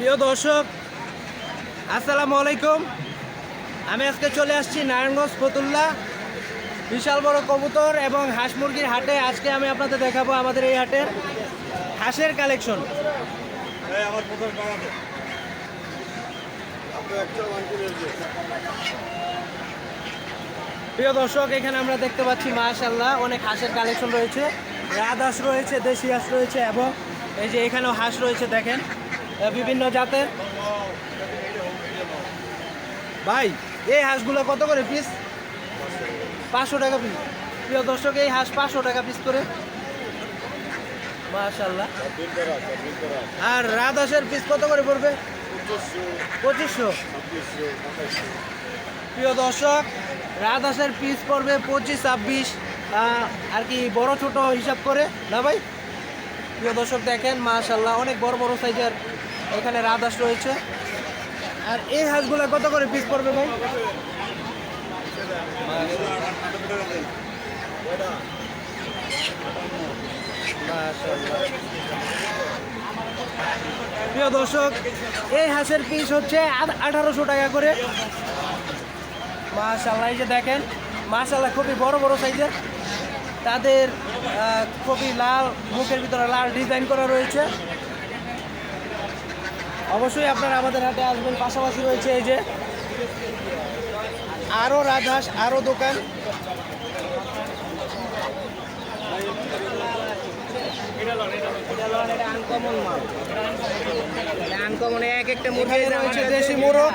প্রিয় দর্শক আসসালামু আলাইকুম। আমি আজকে চলে আসছি নারায়ণগঞ্জ ফতুল্লা বিশাল বড় কবুতর এবং হাঁস মুরগির হাটে। আজকে আমি আপনাদের দেখাবো আমাদের এই হাটের হাঁসের কালেকশন। প্রিয় দর্শক এখানে আমরা দেখতে পাচ্ছি মাশাল্লাহ অনেক হাঁসের কালেকশন রয়েছে। রাত হাঁস রয়েছে দেশি হাঁস রয়েছে এবং এই যে এখানেও হাঁস রয়েছে দেখেন। বিভিন্ন জাতের। ভাই, এই হাঁসগুলো কত করে পিস পাঁচশো টাকা পিস প্রিয় দর্শক, এই হাঁস পাঁচশো টাকা পিস করে। মাশাল্লাহ আর রাত হাঁসের পিস কত করে পড়বে? পঁচিশশো। প্রিয় দর্শক রাত হাঁসের পিস পড়বে পঁচিশ, ছাব্বিশ। আর কি বড়, ছোট হিসাব করে, না ভাই? প্রিয় দর্শক, দেখেন মাশাল্লাহ অনেক বড় বড় সাইজের এখানে রাত হাঁস রয়েছে। আর এই হাঁসগুলো কত করে পিস পড়বে ভাই? প্রিয় দর্শক, এই হাঁসের পিস হচ্ছে আঠারোশো টাকা করে। মাশাল্লাহ যে দেখেন মাশাল্লাহ খুবই বড় বড় সাইজের। তাদের খুবই লাল, মুখের ভিতরে লাল ডিজাইন করা রয়েছে। অবশ্যই আপনারা আমাদের হাতে আসবেন। পাশাপাশি রয়েছে এই যে আরও রাজহাঁস আরও দোকান। এক একটা রয়েছে দেশি মোরগ।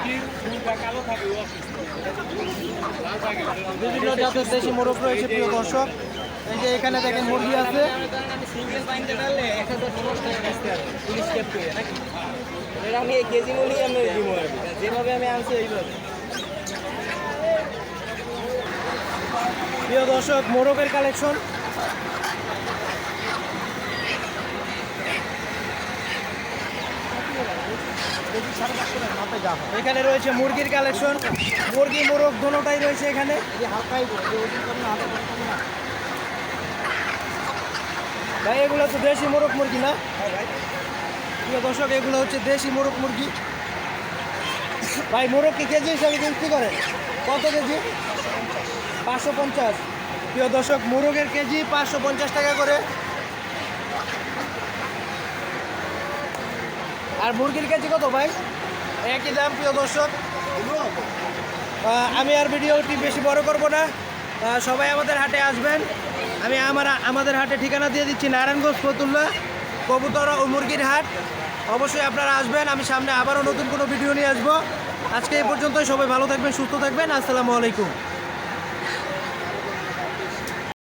বিভিন্ন জাতের দেশি মোরগ রয়েছে, প্রিয় দর্শক। এই যে এখানে দেখেন মুরগি আছে। আমি এই কেজি আমি দিব যেভাবে আমি আনছি এইভাবে। প্রিয় দর্শক মোরগের কালেকশন এখানে রয়েছে মুরগির কালেকশন মুরগি মোরগ দোনোটাই রয়েছে এখানে। ভাই, এগুলো তো দেশি মোরগ মুরগি না? প্রিয় দর্শক, এগুলো হচ্ছে দেশি মোরগ মুরগি। ভাই, মোরগ কি কেজি হিসাবে বিক্রি করে? কত কেজি? পাঁচশো পঞ্চাশ। প্রিয় দর্শক, মোরগের কেজি পাঁচশো পঞ্চাশ টাকা করে। আর মুরগির কেজি কত ভাই? একই দাম, প্রিয় দর্শক। আমি আর ভিডিওটি বেশি বড় করব না। সবাই আমাদের হাটে আসবেন। আমি আমার আমাদের হাটে ঠিকানা দিয়ে দিচ্ছি, নারায়ণগঞ্জ ফতুল্লা, কবুতর ও মুরগির হাট। অবশ্যই আপনারা আসবেন, আমি সামনে আবারও নতুন কোনো ভিডিও নিয়ে আসব। আজকে এই পর্যন্তই, সবাই ভালো থাকবেন, সুস্থ থাকবেন, আসসালামু আলাইকুম।